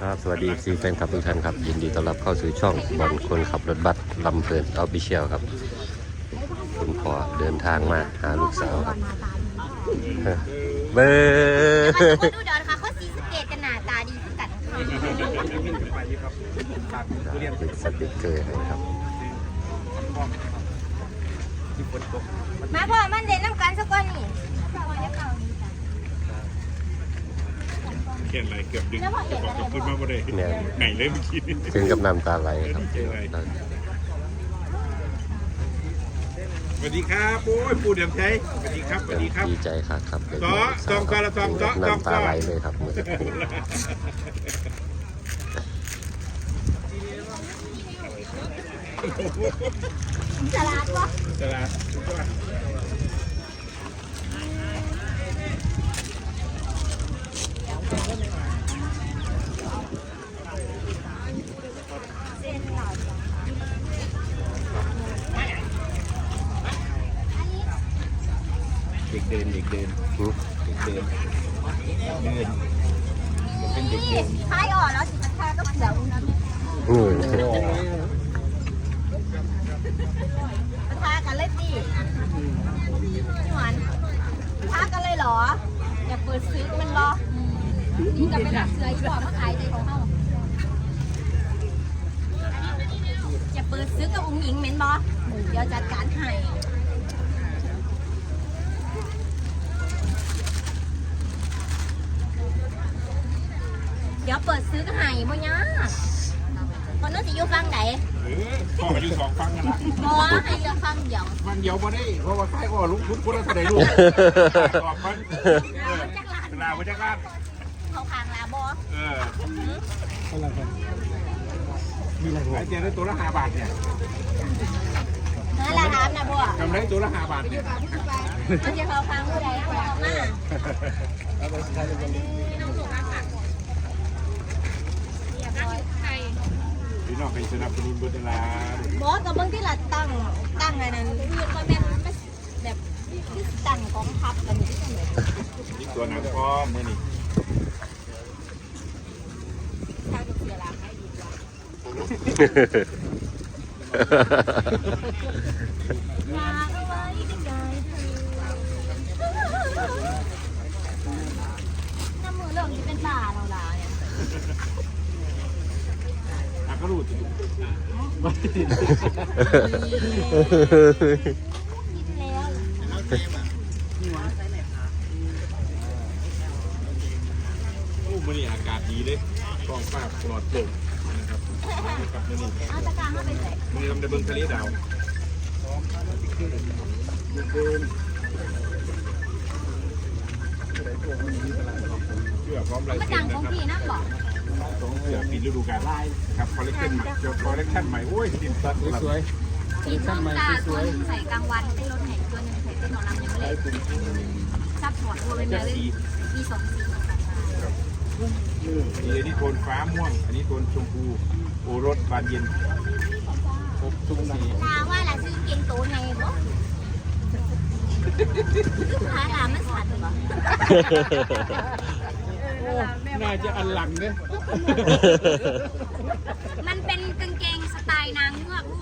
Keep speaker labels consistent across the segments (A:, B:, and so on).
A: ครับ สวัสดีซีแฟนคลับทุกท่านครับ ยินดีต้อนรับเข้าสู่ช่องบอลคนขับรถบัสลำเพลินออฟฟิเชียลครับ คุณพ่อเดินทางมาหาลูกสาวครับเบอร์
B: มาดูดูดอนค่ะเขาสีสะเกตกันหนาตาดีขึ้นกันค่ะ
A: ติดสติกเกอร์ให้ครับ
B: มาพ่อมันเด่นน้ำกันสักวันนี่
C: เขียนอะไรเกือบดึงบอกกับขึ้นมาบ่ได้
A: เนี่ย
C: ไหนเลยเมื่อกี้
A: ถึงกับน้ำตาไหลครับ
C: สวัสดีครับโอ้ยปูเดียมใจสวัสดีครับสวัสดีครับ
A: ดีใจครับครับได้
C: ต่อ
A: เจลูกสาว
C: ต่อก่อนละต่อ
A: ถึงกับ
C: ต่อ
A: น้ำตา
C: ต่อ
A: ไหลเลยครับเมื่อสักครู่
B: สลัดวะ
C: ตลาด
B: เส้นหลอด
C: เด็กเดินเด็กเดินเดินเป็นเด็กเดิน
B: ท้ายอ่อนแล้วสิมันค่าก็เขียวนะ
A: อืม
B: มันทากันเลยดิหวานทากันเลยเหรออย่าเปิดซื้อมันรอนี่จะเป็นหลักเสืออีกว่ามาขายใจของเขาอย่าเปิดซื้อกับอุ้งหญิงเหม็นบอเดี๋ยวจัดการให้ ดี๋ยวเปิดซื้อก็ให้บ่ยากคนนู้นสิอยู่ฟังไหน
C: เออพ่อมาอยู่สองฟังกันละ
B: บ่ให้เลือกฟังเดียว
C: ฟังเดียวมาได้เพราะว่าใครอ้อลุกลุกคนละเท่าไหร่ลูกออกฟังเออลาไปจากร้าน
B: เขาคางลาบ่
C: เออมีอะไรบ้างเจได้ตัวละห้าบาทเนี่ย
B: นั่นแหละถามนะบ่
C: ทำได้ตัวละห้าบาทเนี่ย
B: มันจะเขาคางผู้ใดเอามา
C: พี่น้ องให้สนับสนุนเบอร์เวลา
B: บ่กับเบิ่งที่ละตั้งตั้งอันนั้นคือบ่แม่นแบบที่ตั้งกองทัพกันนี่
C: นี่ตัวหนังคอมมื่อนี่
B: ทางเสียหลักให้ดีกว่าลาเอาไว้ได้ไงน้ำมือเริ่มจะเป็นบ้าแล้วล่ะเนี่ย
C: ก็รู้สิ
B: กินแล้ว
C: โอ้มื่อนี่อากาศดีเลยกองฟ้าปลอดโปร่งนะครับกลับมื่อนี่
B: เอาตะกร้ารเข้าไปใส่
C: มือนี้ทำในเบิ้งทะเลดาวเชื่อพร้อมลายเซ็
B: ดั
C: น
B: ง
C: นะ
B: ของ
C: ครับ
B: พี่นะบอก
C: เสื้อปิดฤดูกาลครับคอลเลคชันใหม่เดี๋ยวคอลเลคชันใหม่โอ้ยดินตัดสวย
B: สีส้มตาตัวหนึงใส่กลางวันเป็นรถแห่งตัวหนึงใส่เป็นหนอนลำยังไม่เลยซับพอร์ตตัวเป็น
C: แบ
B: แบบบ
C: สี
B: มีสองสี
C: นี่อันนี้โทนฟ้าม่วง อันนี้โทนชมพูโอรสบานเย็นครบทุกสี
B: ลาว่าละซื้อเก่งโตไงบ่หาลามันสัตว์บ่
C: น่าจะอันหลังเนี่ย
B: มันเป็นกางเกงสไตล์นางเงือกลูก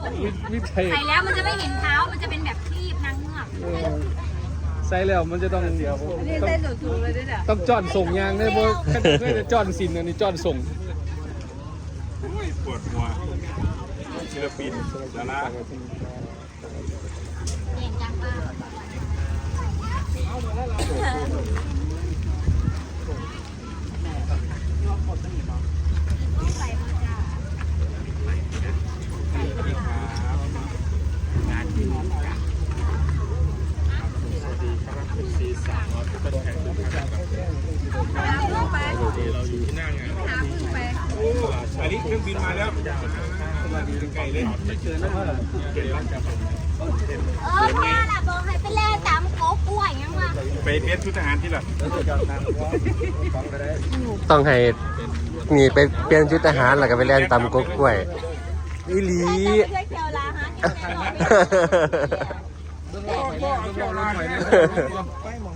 D: วิธี
B: ใส่แล้วมันจะไม่เห็นเท้า มันจะเป็นแบบคลีบนางเงือก
D: ใส่แล้วมันจะต้องต้องต้องจอนส่งยางได้เพราะเพื่อจะจอนสินอันนี้จอนส่ง
C: โอ้ยปวดหัวศิลปินดารา
B: เห็นจังป้า่
C: ไหนเนาะ ครื่องบินมาแล้วมาดูใกล้ๆเลยเชิญนะเชิญรับกับ
B: เออพ่อล่ะบอกให้ไปแล่นตามโก๊กล้วยยังวะ
C: ไปเทสชุดทหารที่หลัง
A: ต้องให้นี่ไปเปลี่ยนชุดทหารแล้วก็ไปเล่นตำก๊กกล้วยอีหลี
B: ใครจะไปด้วยเที่ยวลาฮะ
C: พ่อพ่อเอาเที่ยวลาไปนะ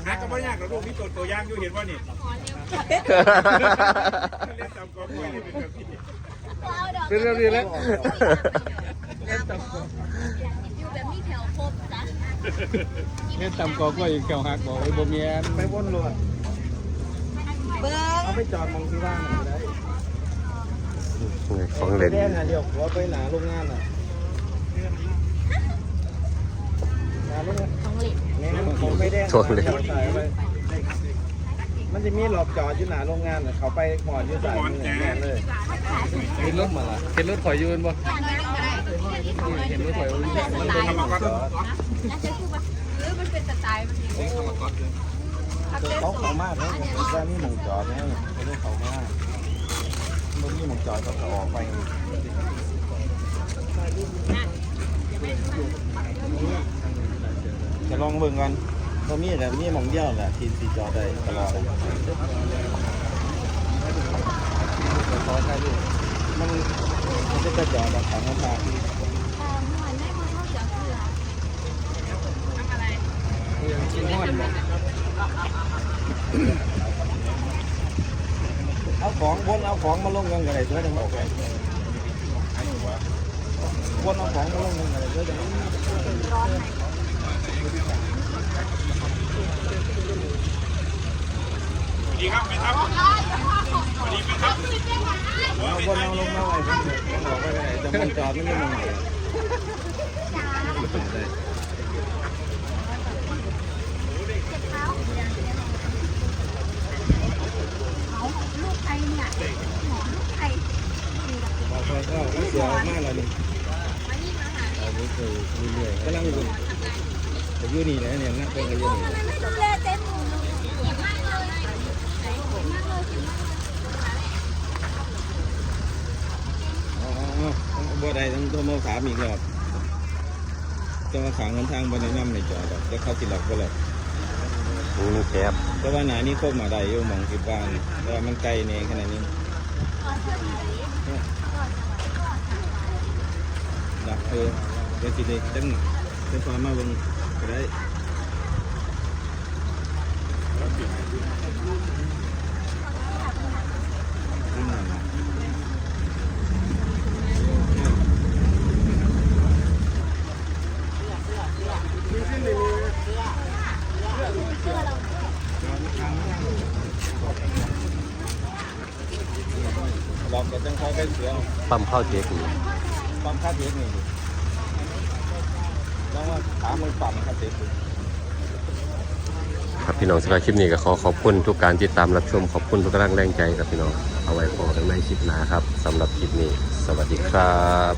C: ฮักกับว่ยากเราดูมีตัวตัวย่างอยู่เห็นว่านี่เล่นตามกองมวยนี่เป็นแบบนี้
B: เอาดอก
D: เป็นเรื่องนี้แล้ว
B: อยู่แบบมีแถวครบจ้ะ
D: เฮ็ดตำกอกล้วยเกี่ยวหักบอกไอ้บ่แม่น
E: ไปวนรถ
B: เบิ้ง
E: เอาไปจอดมองที่ว่างหน่อยก็ได้
A: ของเล่น
E: แดงอะเดี๋ยวหัวไปหนาโรงงานอะหนาโรงงาน
B: ของเหล็ก
E: แม่นของไปแดง
A: ช่วงเล่น
E: สายไป มันจะมีหลอกจอดอยู่หนาโรงงานน่ะเขาไปหอดอยู่สายมือแม่นเลย
D: เห็นรถมาละเห็นรถข่อยอยู่แม่นบ่
B: อย่างน้อยก็ได้
D: เห็นรถข่อยอยู่
E: มันเป็นหลอกจอด
B: น่าจะคือว่าหรือมันเป็นสไมันเองพักเล่น
E: เขาเขามากนะผมว่านี่หมองจอดนะไม่ได้เขามากมันมีหมองจอดเขาจะออกไปจะลองเบิ่งกัน เพราะมีแต่มีหมองเดียวแหละทีมสีจอได้ตลอดมันมันจะกระจอดแบบขังทาง
D: ยังกินฮอดบ่
E: เอาของบนเอาของมาลงกันกันเลยเพื่อจะออกไปบนเอาของมาลงกันกันเลยเพื่อจะ
C: ดีครับไม่ครับดีไหมครับ
E: เอาบนเอาลงมาไว้ผมออกไปเลยจะมันจอดไม่ได้มองไหน
B: ลูกใครเนี่ยหมอลูกใคร
E: บอกไปก็เสียมากเลยนี่เอาไปเคยเรื่อยๆกำลังอยู่ แต่ยู่นี่แหละเนี่ยนักเป็นกันอยู่นี่
B: ไม่ดูแลเต้นหนูเก่งมากเลยเก่งมากเลยเก่งมากเลย
E: อ๋อบ่ได้ต้องโทรมาถามอีกรอบจะมาขังกันทางบนในน้ำในจอดจะเข้าสิหลักบ่หลัก
A: อืมแคบ
E: แต่ว่าหนานี้คบมาได้อยู่มองสิบบ้านแต่ว่ามันไกลเนี่ยขนาดนี้ดักเออเป็นสิเด็กจัง เป็นความมาเบิ่งก็ได้นั่นน่ะ เราก็ต้องคอยกันเสียง
A: ปั๊มเข้าเทคนี่
E: ปั๊มค่าเทคนี่แล้วว่าถามมือปั๊มค่าเทค
A: ครับพี่น้องสำหรับคลิปนี้ก็ขอขอบคุณทุกการติดตามรับชมขอบคุณทุกกำลังแรงใจครับพี่น้องเอาไว้พอกันในคลิปหน้าครับสำหรับคลิปนี้ สวัสดีครับ